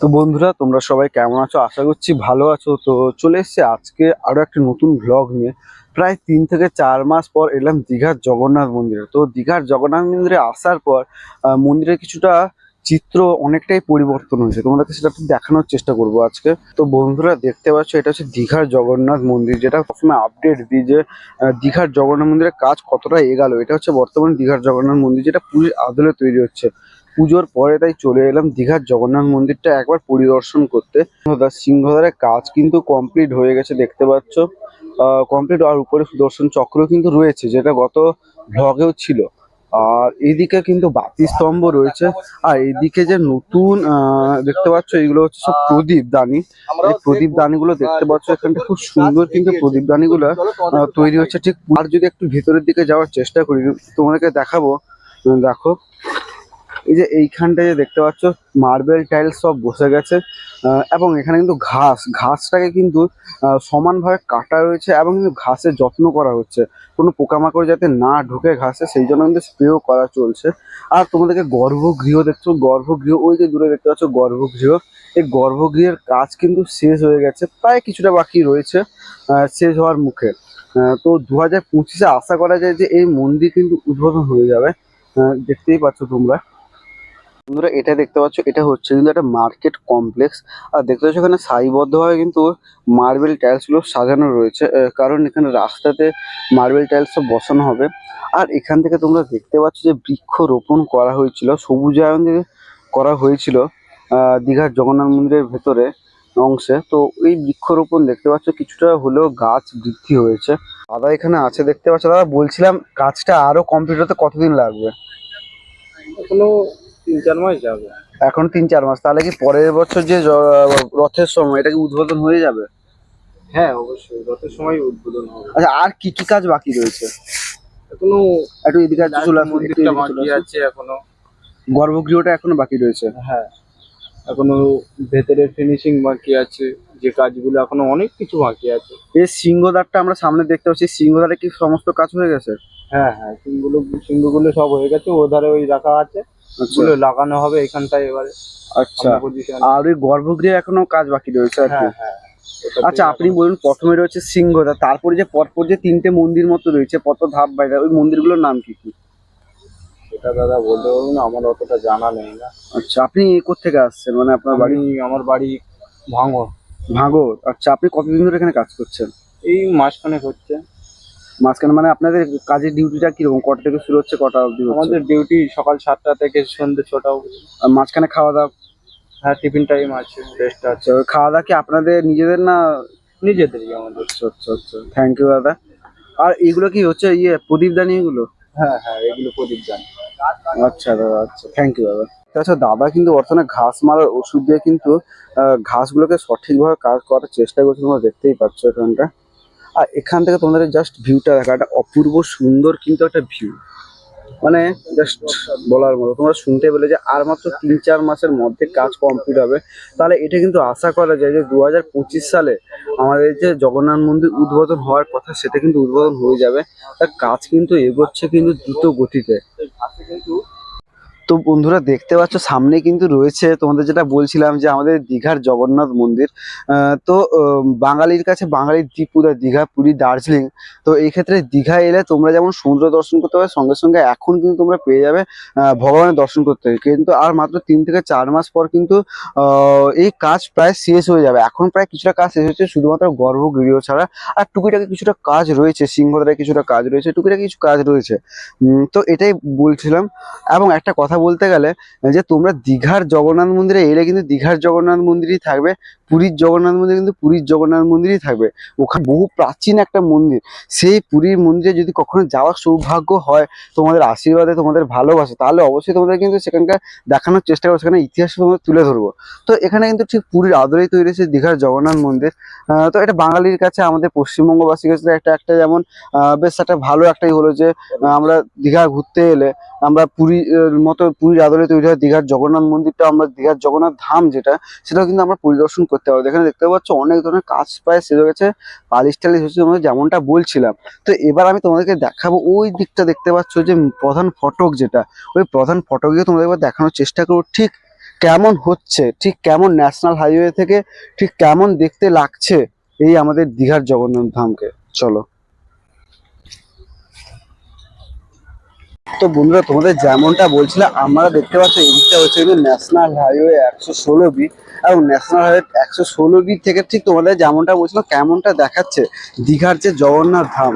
তো বন্ধুরা তোমরা সবাই কেমন আছো? আশা করছি ভালো আছো। তো চলে এসেছি আজকে আরও একটা নতুন ব্লগ নিয়ে। প্রায় তিন থেকে চার মাস পর এলাম দীঘার জগন্নাথ মন্দিরে। তো দীঘার জগন্নাথ মন্দিরে আসার পর আহ, মন্দিরের কিছুটা চিত্র অনেকটাই পরিবর্তন হয়েছে। তোমাদেরকে সেটা দেখানোর চেষ্টা করব আজকে। তো বন্ধুরা দেখতে পাচ্ছ এটা হচ্ছে দীঘার জগন্নাথ মন্দির যেটা সবসময় আপডেট দিই যে দীঘার জগন্নাথ মন্দিরের কাজ কতটা এগালো। এটা হচ্ছে বর্তমানে দীঘার জগন্নাথ মন্দির যেটা পুরীর আদলে তৈরি হচ্ছে। পুজোর পরে তাই চলে এলাম দীঘার জগন্নাথ মন্দিরটা একবার পরিদর্শন করতে। সিংহদ্বারের কাজ কিন্তু কমপ্লিট হয়ে গেছে, দেখতে পাচ্ছ। কমপ্লিট আর উপরে সুদর্শন চক্র কিন্তু রয়েছে, যেটা গত ব্লগেও ছিল। আর এদিকে কিন্তু বাতি স্তম্ভ রয়েছে। আর এইদিকে যে নতুন দেখতে পাচ্ছ, এগুলো হচ্ছে সব প্রদীপ দানি। এই প্রদীপ দানিগুলো দেখতে পাচ্ছ, এখানটা খুব সুন্দর কিন্তু প্রদীপ দানিগুলো তৈরি হচ্ছে ঠিক আর যদি একটু ভিতরের দিকে যাওয়ার চেষ্টা করি, তোমাদেরকে দেখাবো। দেখো এই যে এইখানটায় যে দেখতে পাচ্ছ মার্বেল টাইলস সব বসে গেছে এবং এখানে কিন্তু ঘাস, ঘাসটাকে কিন্তু সমানভাবে কাটা রয়েছে এবং কিন্তু ঘাসের যত্ন করা হচ্ছে। কোনো পোকামাকড় যাতে না ঢুকে ঘাসে, সেই জন্য কিন্তু স্প্রেও করা চলছে। আর তোমাদেরকে গর্ভগৃহ দেখছ, গর্ভগৃহ, ওই যে দূরে দেখতে পাচ্ছ গর্ভগৃহ, এই গর্ভগৃহের কাজ কিন্তু শেষ হয়ে গেছে, প্রায় কিছুটা বাকি রয়েছে শেষ হওয়ার মুখে। তো দু হাজার পঁচিশে আশা করা যায় যে এই মন্দির কিন্তু উদ্বোধন হয়ে যাবে। দেখতেই পাচ্ছ তোমরা। বন্ধুরা, এটা দেখতে পাচ্ছ, এটা হচ্ছে কিন্তু একটা মার্কেট কমপ্লেক্স। আর দেখতে পাচ্ছ, এখানে সারিবদ্ধভাবে কিন্তু মার্বেল টাইলসগুলো সাজানো রয়েছে কারণ এখানে রাস্তাতে মার্বেল টাইলস সব বসানো হবে। আর এখান থেকে তোমরা দেখতে পাচ্ছ যে বৃক্ষ রোপণ করা হয়েছিল, সবুজায়ন যে করা হয়েছিল দীঘার জগন্নাথ মন্দিরের ভেতরে অংশে। তো এই বৃক্ষরোপণ দেখতে পাচ্ছ, কিছুটা হলেও গাছ বৃদ্ধি হয়েছে। দাদা এখানে আছে দেখতে পাচ্ছ, দাদা বলছিলাম কাজটা আরও কমপ্লিট হতে কতদিন লাগবে? এখনও তিন চার মাস যাবে। এখন তিন চার মাস তাহলে কি পরের বছর যে রথের সময় এটা কি উদ্বোধন হয়ে যাবে? হ্যাঁ অবশ্যই রথের সময় উদ্বোধন হবে। আচ্ছা আর কি কি কাজ বাকি রয়েছে? এখনও একটু এদিকে মন্দিরটা বাকি আছে এখনও। গর্ভগৃহটা এখনও বাকি রয়েছে? হ্যাঁ এখনও ভেতরে ফিনিশিং বাকি আছে যে কাজগুলো এখনও অনেক কিছু বাকি আছে। এই সিংহদ্বারটা আমরা সামনে দেখতে পাচ্ছি সিংহদ্বারে কি সমস্ত কাজ হয়ে গেছে? হ্যাঁ হ্যাঁ সিংগুলো সিংগুলো সব হয়ে গেছে ওধারে ওই রাখা আছে। আচ্ছা। লাগানো হবে এখানটায় এবারে। আচ্ছা। আর ওই গর্ভগৃহে এখনও কাজ বাকি রয়েছে আর কি? হ্যাঁ হ্যাঁ আচ্ছা আপনি বলুন প্রথমে রয়েছে সিংহদ্বার তারপরে যে পরপর যে তিনটে মন্দির মতো রয়েছে কত ধাপ বাইরে ওই মন্দিরগুলোর নাম কি কি? সেটা দাদা বলতে পারব না আমার অতটা জানা নেই না। আচ্ছা আপনি থেকে আসছেন? মানে আপনার বাড়ি? আমার বাড়ি ভাঙর ভাগর আচ্ছা আপনি কতদিন ধরে এখানে কাজ করছেন? এই মাসখানেক হচ্ছে। মাঝখানে মানে আপনাদের কাজের ডিউটিটা কীরকম? কটা থেকে শুরু হচ্ছে কটা অবধি আমাদের ডিউটি সকাল সাতটা থেকে সন্ধ্যে ছটা অবধি। আর মাঝখানে খাওয়া দাওয়া? হ্যাঁ টিফিন টাইম আছে রেস্ট আছে। আচ্ছা খাওয়া দাওয়া কি আপনাদের নিজেদের না নিজেদেরই আমাদের? আচ্ছা আচ্ছা আচ্ছা। থ্যাংক ইউ দাদা। আর এগুলো কি হচ্ছে ইয়ে প্রদীপদানি এগুলো? হ্যাঁ হ্যাঁ এগুলো প্রদীপ যান আচ্ছা দাদা আচ্ছা। থ্যাংক ইউ দাদা। আচ্ছা দাদা কিন্তু বর্তমানে ঘাস মারার ওষুধ দিয়ে কিন্তু ঘাসগুলোকে সঠিকভাবে কাজ করার চেষ্টা করছে তোমরা দেখতেই পাচ্ছ এখানটা। আর এখান থেকে তোমাদের জাস্ট ভিউটা দেখা একটা অপূর্ব সুন্দর কিন্তু একটা ভিউ মানে জাস্ট বলার মতো। তোমরা শুনতে পেলে যে আর মাত্র তিন চার মাসের মধ্যে কাজ কমপ্লিট হবে। তাহলে এটা কিন্তু আশা করা যায় যে দু সালে আমাদের যে জগন্নাথ মন্দির উদ্বোধন হওয়ার কথা, সেটা কিন্তু উদ্বোধন হয়ে যাবে। তার কাজ কিন্তু এগোচ্ছে কিন্তু দ্রুত গতিতে। তো বন্ধুরা দেখতে পাচ্ছ সামনে কিন্তু রয়েছে তোমাদের যেটা বলছিলাম যে আমাদের দীঘার জগন্নাথ মন্দির। তো বাঙালির কাছে বাঙালির ত্রিপুরা, দীঘা, পুরী, দার্জিলিং। তো এই ক্ষেত্রে দীঘা এলে তোমরা যেমন সমুদ্র দর্শন করতে পারবে সঙ্গে সঙ্গে এখন কিন্তু তোমরা পেয়ে যাবে ভগবানের দর্শন করতে কিন্তু আর মাত্র তিন থেকে চার মাস পর কিন্তু এই কাজ প্রায় শেষ হয়ে যাবে। এখন প্রায় কিছুটা কাজ শেষ হচ্ছে শুধুমাত্র গর্ভগৃহ ছাড়া। আর টুকিটাকি কিছুটা কাজ রয়েছে, সিংহদ্বারে কিছুটা কাজ রয়েছে, টুকিটাকি কিছু কাজ রয়েছে। তো এটাই বলছিলাম। এবং একটা কথা বলতে গেলে, যে তোমরা দীঘার জগন্নাথ মন্দিরে এলে কিন্তু দীঘার জগন্নাথ মন্দিরই থাকবে, পুরীর জগন্নাথ মন্দির কিন্তু পুরীর জগন্নাথ মন্দিরই থাকবে। ওখানে বহু প্রাচীন একটা মন্দির। সেই পুরীর মন্দিরে যদি কখনো যাওয়ার সৌভাগ্য হয়, তোমাদের আশীর্বাদে, তোমাদের ভালোবাসে, তাহলে অবশ্যই তোমাদের কিন্তু সেখানকার দেখানোর চেষ্টা করব, সেখানে ইতিহাস তোমাদের তুলে ধরবো। তো এখানে কিন্তু ঠিক পুরীর আদরেই তৈরি হয়েছে দীঘার জগন্নাথ মন্দির। তো এটা বাঙালির কাছে, আমাদের পশ্চিমবঙ্গবাসীর কাছে একটা একটা যেমন বেশ একটা ভালো একটাই হলো যে আমরা দীঘা ঘুরতে এলে, আমরা পুরীর মতো পুরীর আদলে তৈরি হয় দীঘার জগন্নাথ মন্দিরটা, আমরা দীঘার জগন্নাথ ধাম যেটা, সেটাও কিন্তু আমরা পরিদর্শন করতে পারব। এখানে দেখতে পাচ্ছ অনেক ধরনের কাজ শেষ হয়ে গেছে, পালিশ টালিশ হচ্ছে তোমাদের যেমনটা বলছিলাম। তো এবার আমি তোমাদেরকে দেখাবো ওই দিকটা দেখতে পাচ্ছ যে প্রধান ফটক যেটা, ওই প্রধান ফটকে তোমাদের এবার দেখানোর চেষ্টা করব, ঠিক কেমন হচ্ছে, ঠিক কেমন ন্যাশনাল হাইওয়ে থেকে, ঠিক কেমন দেখতে লাগছে এই আমাদের দীঘার জগন্নাথ ধামকে। চলো। তো বন্ধুরা, তোমাদের যেমনটা বলছিলাম আমরা দেখতে পাচ্ছি এই দিকটা হচ্ছে কিন্তু ন্যাশনাল হাইওয়ে একশো ষোলো বি এবং ন্যাশনাল হাইওয়ে একশো ষোলো বি থেকে ঠিক তোমাদের যেমনটা বলছিলাম কেমনটা দেখাচ্ছে দীঘার যে জগন্নাথ ধাম।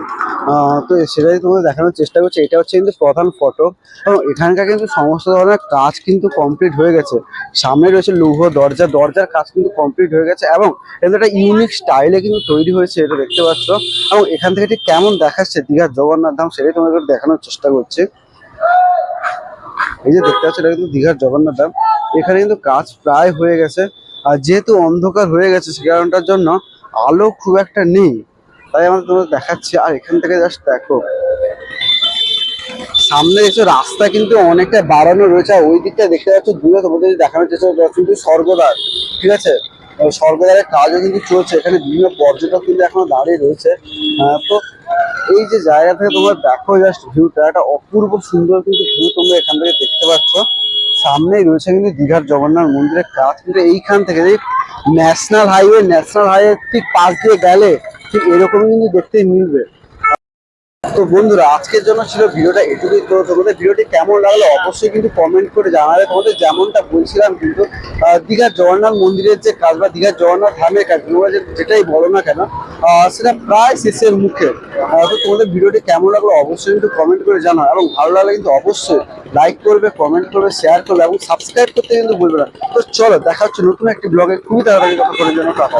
তো সেটাই তোমাদের দেখানোর চেষ্টা করছি। এটা হচ্ছে কিন্তু প্রধান ফটো এবং এখানকার কিন্তু সমস্ত ধরনের কাজ কিন্তু কমপ্লিট হয়ে গেছে। সামনে রয়েছে লৌহ দরজা, দরজার কাজ কিন্তু কমপ্লিট হয়ে গেছে এবং এটা একটা ইউনিক স্টাইলে কিন্তু তৈরি হয়েছে, এটা দেখতে পাচ্ছ। এবং এখান থেকে ঠিক কেমন দেখাচ্ছে দীঘার জগন্নাথ ধাম, সেটাই তোমাদের দেখানোর চেষ্টা করছি। এই যে দেখতে পাচ্ছেন, এটা কিন্তু দীঘার জগন্নাথ ধাম। এখানে কিন্তু কাজ প্রায় হয়ে গেছে। আর যেহেতু অন্ধকার হয়ে গেছে, সে কারণটার জন্য আলো খুব একটা নেই। তাই আমরা তোমাদের দেখাচ্ছি, আর এখান থেকে জাস্ট দেখো। সামনে এসে রাস্তা কিন্তু অনেকটা বাড়ানো রয়েছে, আর ওই দিকটা দেখতে পাচ্ছ, দূরে তোমাদের দেখানোর চেষ্টা কিন্তু স্বর্গদ্বার, ঠিক আছে? স্বর্গদ্বারের কাজও কিন্তু চলছে। এখানে বিভিন্ন পর্যটক কিন্তু এখনও দাঁড়িয়ে রয়েছে। তো এই যে জায়গা থেকে তোমরা দেখো জাস্ট ভিউটা একটা অপূর্ব সুন্দর কিন্তু ভিউ তোমরা এখান থেকে দেখতে পাচ্ছ। সামনেই রয়েছে কিন্তু দীঘার জগন্নাথ মন্দিরের কাজ। কিন্তু এইখান থেকে যে ন্যাশনাল হাইওয়ে ন্যাশনাল হাইওয়ে ঠিক পাশ দিয়ে গেলে ঠিক এরকমই কিন্তু দেখতেই মিলবে। তো বন্ধুরা, আজকের জন্য ছিল ভিডিওটা এটুকুই তো তোমাদের ভিডিওটি কেমন লাগল অবশ্যই কিন্তু কমেন্ট করে জানালে তোমাদের যেমনটা বলছিলাম কিন্তু দীঘার জগন্নাথ মন্দিরের যে কাজ বা দীঘার জগন্নাথ ধামের কাজ, তোমরা যেটাই বলো না কেন সেটা প্রায় শেষের মুখে। তো তোমাদের ভিডিওটি কেমন লাগল অবশ্যই কিন্তু কমেন্ট করে জানাও। এবং ভালো লাগলে কিন্তু অবশ্যই লাইক করবে কমেন্ট করবে শেয়ার করবে, এবং সাবস্ক্রাইব করতে কিন্তু ভুলবে না। তো চলো, দেখা হচ্ছে নতুন একটি ব্লগে খুবই তাড়াতাড়ি কথা করে জন্য টাকা